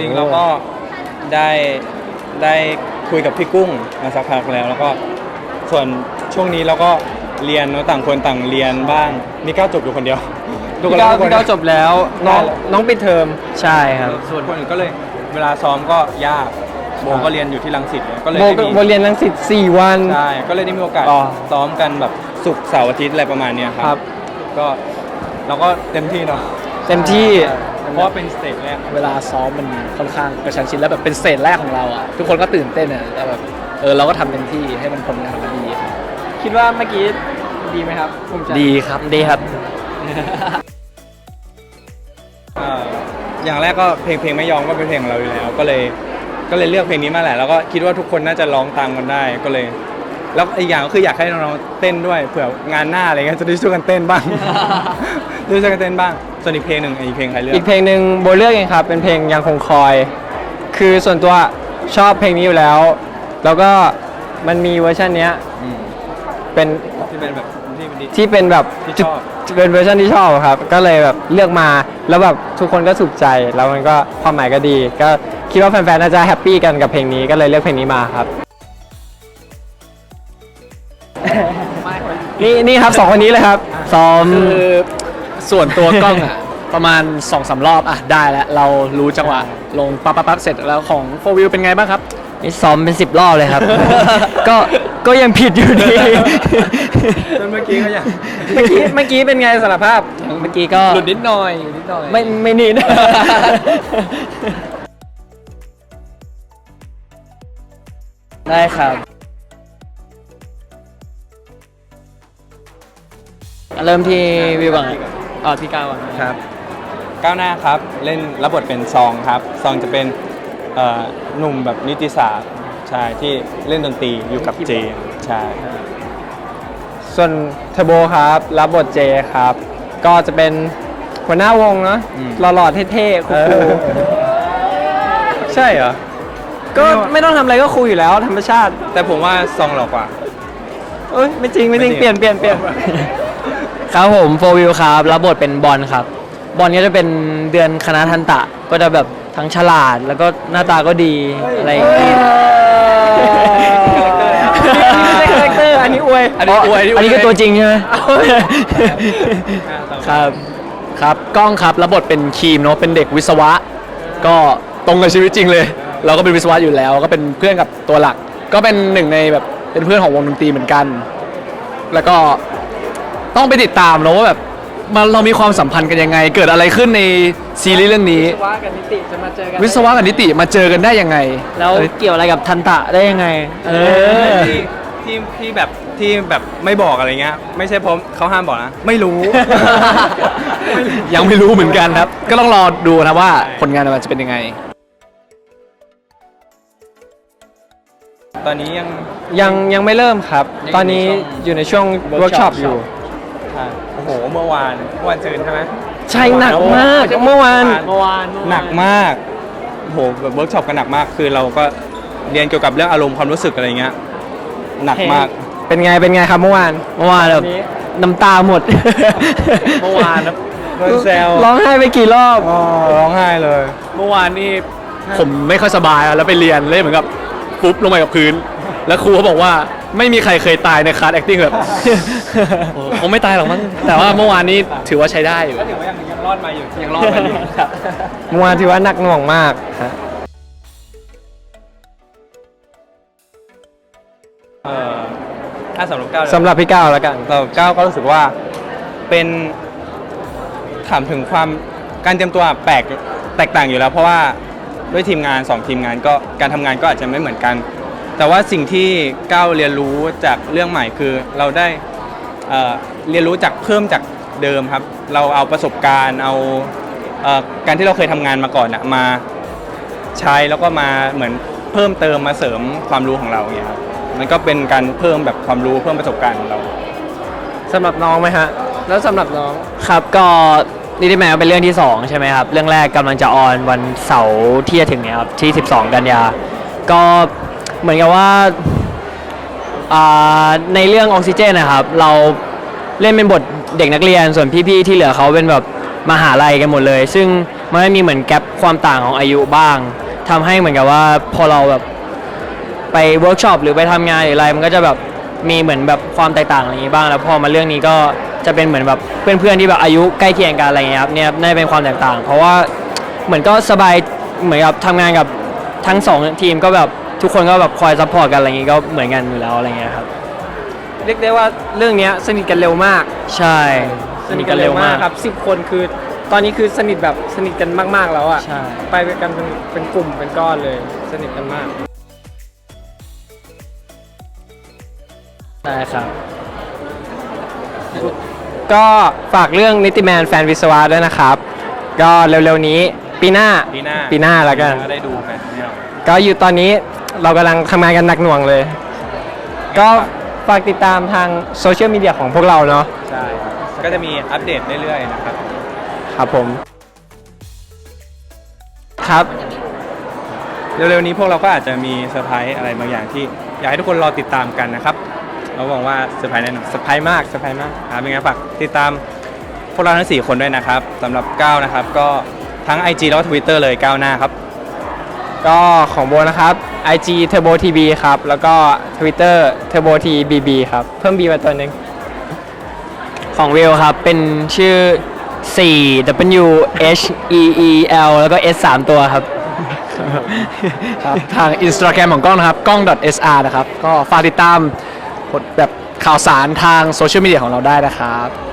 ริงๆเราก็ได้ได้คุยกับพี่กุ้งมาสักพักแล้ว แล้วก็ส่วนช่วงนี้เราก็เรียนเนอะต่างคนต่างเรียนบ้าง มีก้าวจบอยู่คนเดียวทุกคนพี่ก้าวทุกคนพี่ก้าวจบแล้วน้องน้องปิดเทอมใช่ครับส่วนคนอื่นก็เลยเวลาซ้อมก็ยากโบก็เรียนอยู่ที่รังสิตเลยก็เลยโบได้มี โบเรียนรังสิตสี่วัน ใช่ ก็เลยได้มีโอกาสอ๋อซ้อมกันแบบศุกร์เสาร์อาทิตย์อะไรประมาณเนี้ยคครัรับ ก็เราก็เต็มที่เนาะ เต็มที่เพราะว่าเป็นสเตจแรกเวลาซ้อมมันค่อนข้างกระชันชิดแล้วแบบเป็นสเตจแรกของเราอะทุกคนก็ตื่นเต้นอะแต่แบบเออเราก็ทำเต็มที่ให้มันผลงานออกมาดีคิดว่าเมื่อกี้ดีไหมครับภูมิใจดีครับดีครับ เอ่ออย่างแรกก็เพลงเพลงไม่ยอมก็เป็นเพลงของเราอยู่แล้ว ก็เลยก็เลยเลือกเพลงนี้มาแหละแล้วก็คิดว่าทุกคนน่าจะร้องตามกันได้ก็เลย แล้วอีกอย่างก็คืออยากให้น้องๆเต้นด้วยเผื่องานหน้าอะไรเงี้ยจะได้ช่วยกันเต้นบ้าง ได้ช่วยกันเต้นบ้าง ส่วนอีกเพลงหนึ่งอีกเพลงใครเลือกอีกเพลงหนึ่งโบเลือกเองครับ เป็นเพลงยังคงคอย คือส่วนตัวชอบเพลงนี้อยู่แล้ว แล้วก็มันมีเวอร์ชันเนี้ยอืมเป็นที่เป็นแบบที่เป็นดิ ที่เป็นแบบที่ชอบ จุดเป็นเวอร์ชันที่ชอบครับ ก็เลยแบบเลือกมาแล้วแบบทุกคนก็ถูกใจ แล้วมันก็ความหมายก็ดี ก็คิดว่าแฟนๆน่าจะแฮปปี้กันกับเพลงนี้ก็เลยเลือกเพลงนี้มาครับ นี่นี่ครับสองคนนี้เลยครับซ้อม คือ ส่วนตัวกล้องอะ ประมาณ2อสารอบอะได้แล้ว เรารู้จังหวะลงปั๊บปั๊บปั๊บเสร็จแล้วของโฟวิวเป็นไงบ้างครับ นี่ซ้อมเป็นสิบรอบเลยครับ ก็ก็ยังผิดอยู่ดี จนเมื่อกี้ก็อย่างเมื่อกี้เมื่อกี้เป็นไงสารภาพเมื่อกี้ก็หลุดนิดหน่อยนิดหน่อย ไม่ไม่นิด ได้ครับ เริ่มที่วิวก่อน อ๋อที่ก้าวก่อนครับ ก้าวหน้าครับเล่นรับบทเป็นซองครับซองจะเป็นเอ่อหนุ่มแบบนิติศาสตร์ใช่ที่เล่นดนตรีอยู่กับเจมส์ใช่ส่วนเทอร์โบครับ รับบทเจครับ ก็จะเป็นหัวหน้าวงเนาะหล่อๆเท่ๆคูลใช่เหรอๆก็ไม่ต้องทำอะไรก็คูลอยู่แล้วธรรมชาติ แต่ผมว่าซองหล่อกว่า เอ้ยไม่จริงไม่จริงไม่จริง เปลี่ยนเปลี่ยนเปลี่ยน ครับผมโฟวิวครับรับบทเป็นบอลครับ บอลก็จะเป็นเดือนคณะทันตะ ก็จะแบบทั้งฉลาดแล้วก็หน้าตาก็ดีอะไรอย่างงี้ ไม่ใช่คาแรคเตอร์อันนี้อวย อันนี้อวยอันนี้ก็ตัวจริงใช่ไหมครับ ครับกล้องครับรับบทเป็นครีมเนาะเป็นเด็กวิศวะ ก็ตรงกับชีวิตจริงเลย เราก็เป็นวิศวะอยู่แล้ว ก็เป็นเพื่อนกับตัวหลัก ก็เป็นหนึ่งในแบบเป็นเพื่อนของวงดนตรีเหมือนกัน แล้วก็ ต้องไปติดตามเนาะว่าแบบมันเรามีความสัมพันธ์กันยังไง เกิดอะไรขึ้นในซีรีส์เรื่องนี้ วิศวะกับนิติจะมาเจอกันวิศวะกับนิติมาเจอกันได้ยังไงแล้วเกี่ยวอะไรกับทันตะได้ยังไง เออ ที่ที่ที่แบบที่แบบไม่บอกอะไรเงี้ย ไม่ใช่เพราะเขาห้ามบอกนะ ไม่รู้ ยังไม่รู้เหมือนกันครับ ก็ต้องรอดูนะว่าผลงานมันจะเป็นยังไง ตอนนี้ยัง ยังยังไม่เริ่มครับยังอยู่ตอนนี้ในช่วงอยู่ในช่วงเวิร์กช็อปอยู่ใช่โอ้โหเมื่อวานเมื่อวานซืนใช่ไหมใช่หนักมากเมื่อวานเมื่อวานหนักมากโอ้โหแบบเวิร์กช็อปกันหนักมาก คือเราก็เรียนเกี่ยวกับเรื่องอารมณ์ความรู้สึกอะไรเงี้ยหนักมากเป็นไงเป็นไงครับเมื่อวานเมื่อวานแบบน้ำตาหมดเมื่อวานนะโดนแซวร้องไห้ไปกี่รอบอ๋อร้องไห้เลย เมื่อวานนี่ผมไม่ค่อยสบายอะแล้วไปเรียนเลยเหมือนกับปุ๊บลงไปกับพื้น แล้วครูเขาบอกว่า ไม่มีใครเคยตายในคลาส acting แบบโอ้คงไม่ตายหรอกมั้งแต่ว่าเมื่อวานนี้ถือว่าใช้ได้อยู่ก็ถือว่ายังยังรอดมาอยู่ยังรอดมาอยู่ครับเมื่อวานถือว่าหนักหน่วงมากฮะเออถ้าสำหรับก้าวสำหรับพี่ก้าวแล้วกันสำหรับก้าวก็รู้สึกว่าเป็นถามถึงความการเตรียมตัวแปลกแตกต่างอยู่แล้ว เพราะว่าด้วยทีมงานสองทีมงานก็การทำงานก็อาจจะไม่เหมือนกัน แต่ว่าสิ่งที่ก้าวเรียนรู้จากเรื่องใหม่คือเราได้เอ่อเรียนรู้จากเพิ่มจากเดิมครับ เราเอาประสบการณ์เอาเอ่อการที่เราเคยทำงานมาก่อนอะมาใช้แล้วก็มาเหมือนเพิ่มเติมมาเสริมความรู้ของเราอย่างเงี้ยครับมันก็เป็นการเพิ่มแบบความรู้เพิ่มประสบการณ์ของเรา สำหรับน้องไหมฮะ แล้วสำหรับน้อง ครับก็นิติแมวเป็นเรื่องที่ 2 ใช่ไหมครับ เรื่องแรกกำลังจะออนวันเสาร์ที่จะถึงเนี้ยครับที่ 12 กันยา ก็ เหมือนกับว่าอ่าในเรื่องออกซิเจนนะครับ เราเล่นเป็นบทเด็กนักเรียนส่วนพี่ๆที่เหลือเขาเป็นแบบมหาลัยกันหมดเลย ซึ่งมันไม่มีเหมือนแกลบความต่างของอายุบ้างทำให้เหมือนกับว่าพอเราแบบไปเวิร์กช็อปหรือไปทำงานหรืออะไรมันก็จะแบบมีเหมือนแบบความแตกต่างอะไรอย่างนี้บ้าง แล้วพอมาเรื่องนี้ก็จะเป็นเหมือนแบบเพื่อนๆที่แบบอายุใกล้เคียงกันอะไรอย่างเงี้ยครับเนี่ยน่าจะเป็นความแตกต่าง เพราะว่าเหมือนก็สบายเหมือนกับทำงานกับทั้งสองทีมก็แบบ ทุกคนก็แบบคอยซัพพอร์ตกันอะไรอย่างงี้ก็เหมือนกันอยู่แล้วอะไรอย่างเงี้ยครับ เรียกได้ว่าเรื่องเนี้ยสนิทกันเร็วมาก ใช่สนิทกันเร็วมากครับสิบคนคือ ตอนนี้คือสนิทแบบสนิทกันมาก ๆ แล้วอะใช่ไปกันเป็นเป็นกลุ่มเป็นก้อนเลย สนิทกันมากใช่ครับ ก็ฝากเรื่องนิติแมนแฟนวิศวะด้วยนะครับ ก็เร็วๆนี้ ปีหน้าปีหน้าปีหน้าแล้วกัน ได้ดูกันแน่นอนก็อยู่ตอนนี้เรากำลังทำงานกันหนักหน่วงเลย ก็ฝากติดตามทางโซเชียลมีเดียของพวกเราเนาะใช่ครับก็จะมีอัปเดตเรื่อยๆนะครับ ครับผม ครับ เร็วๆนี้พวกเราก็อาจจะมีเซอร์ไพรส์อะไรบางอย่างที่ อยากให้ทุกคนรอติดตามกันนะครับ เราหวังว่าเซอร์ไพรส์แน่นอนสไปมากสไปมากครับเป็นไงฝากติดตามพวกเราทั้ง4คนด้วยนะครับสำหรับก้าวนะครับก็ ทั้ง IG แล้วก็ Twitter เลยก้าวหน้าครับ ก็ของโบนะครับ IG Turbo TV ครับ แล้วก็ Twitter Turbo TBB ครับ เพิ่ม B มาตัวหนึ่งของวิวครับ เป็นชื่อ 4 W H E E L แล้วก็ S 3ตัวครับ ครับ ทาง Instagram ของกล้องนะครับ กล้อง .sr นะครับ ก็ฝากติดตามผลแบบข่าวสารทางโซเชียลมีเดียของเราได้นะครับ